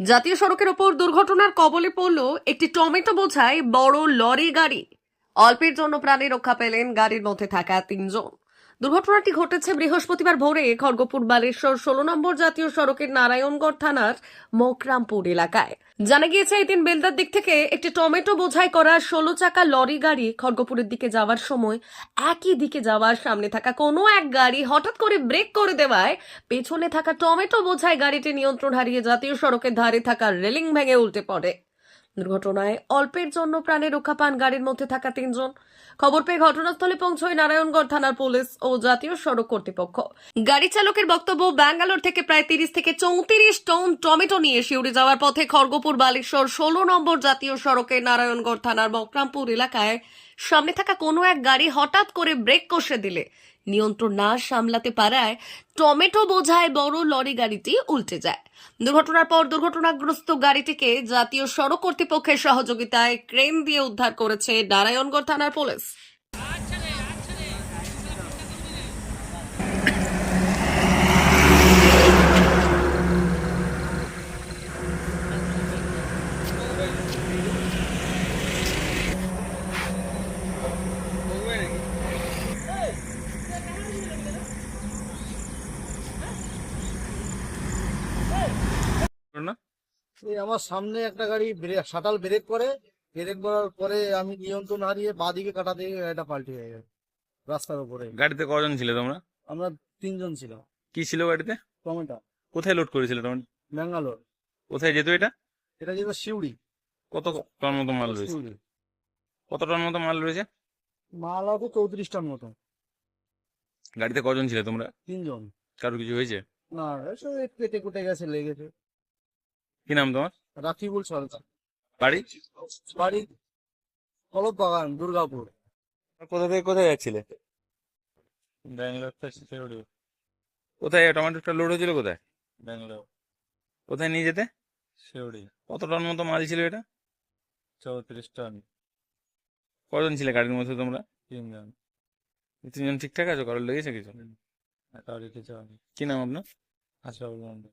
জাতীয় সড়কের ওপর দুর্ঘটনার কবলে পড়ল একটি টমেটো বোঝায় বড় লরি গাড়ি। অল্পের জন্য প্রাণে রক্ষা পেলেন গাড়ির মধ্যে থাকা তিনজন। দুর্ঘটনাটি ঘটেছে বৃহস্পতিবার ভোরে খড়গপুর বালেশ্বর ষোলো নম্বর জাতীয় সড়কের নারায়ণগড় থানার মোকরামপুর এলাকায়। জানা গিয়েছে এই দিন বেলদার দিক থেকে একটি টমেটো বোঝাই করা ষোলো চাকা লরি গাড়ি খড়গপুরের দিকে যাওয়ার সময় একই দিকে যাওয়ার সামনে থাকা কোনো এক গাড়ি হঠাৎ করে ব্রেক করে দেওয়ায় পেছনে থাকা টমেটো বোঝাই গাড়িটি নিয়ন্ত্রণ হারিয়ে জাতীয় সড়কের ধারে থাকা রেলিং ভেঙে উল্টে পড়ে। দুর্ঘটনায় অল্পের জন্য প্রাণে রক্ষা পান গাড়ির মধ্যে থাকা তিনজন। খবর পেয়ে ঘটনাস্থলে পৌঁছয় নারায়ণগড় থানার পুলিশ ও জাতীয় সড়ক কর্তৃপক্ষ। গাড়ি চালকের বক্তব্য, ব্যাঙ্গালোর থেকে প্রায় তিরিশ থেকে চৌত্রিশ টন টমেটো নিয়ে শিউড়ি যাওয়ার পথে খড়গপুর বালেশ্বর ষোলো নম্বর জাতীয় সড়কে নারায়ণগড় থানার বকরামপুর এলাকায় সামনে থাকা কোনো এক গাড়ি হঠাৎ করে ব্রেক কষে দিলে। নিয়ন্ত্রণ না সামলাতে পারায় টমেটো বোঝায় বড় লরি গাড়িটি উল্টে যায়। দুর্ঘটনার পর দুর্ঘটনাগ্রস্ত গাড়িটিকে জাতীয় সড়ক কর্তৃপক্ষের সহযোগিতায় ক্রেন দিয়ে উদ্ধার করেছে নারায়ণগড় থানার পুলিশ না এই আমার সামনে একটা গাড়ি ব্রেক শাটাল ব্রেক করে ব্রেক করার পরে আমি নিয়ন্ত্রণ হারিয়ে বাঁদিকে কাটাতে গিয়ে এটা পাল্টে হয়ে গেছে রাস্তার উপরে। গাড়িতে কজন ছিল তোমরা? আমরা তিনজন ছিলাম। কি ছিল গাড়িতে? টমেটো। কোথায় লোড করেছিল তোমার? ব্যাঙ্গালোর কোথায় যেত এটা? এটা যেত শিউড়ি কত টন মতো মাল রয়েছে? কত টন মতো মাল রয়েছে? মাল আছে চৌত্রিশ টন মতো। গাড়িতে কজন ছিল তোমরা? তিনজন। কারও কিছু হয়েছে? না কেটে কুটে গেছে লেগেছে। কি নাম তোমার? রাকিবুল সরকার। বাড়ি? বাড়ি কলপ বাগান দুর্গাপুর। কোথা থেকে কোথায় যাচ্ছিলে? ব্যাঙ্গালোর থেকে কোথায় টমেটোটা লোড হয়েছিল কোথায়? ব্যাঙ্গালোর। কোথায় নিয়ে যেতে? শিউড়ি। কত টন মতো মাল ছিল এটা? চৌত্রিশ টন। কজন ছিলে গাড়ির মধ্যে তোমরা? তিনজন। তিনজন ঠিকঠাক আছো? কারোর লেগেছে কিছু? কাউরি কিছু কি নাম আপনার? আসবাবুল মন্দির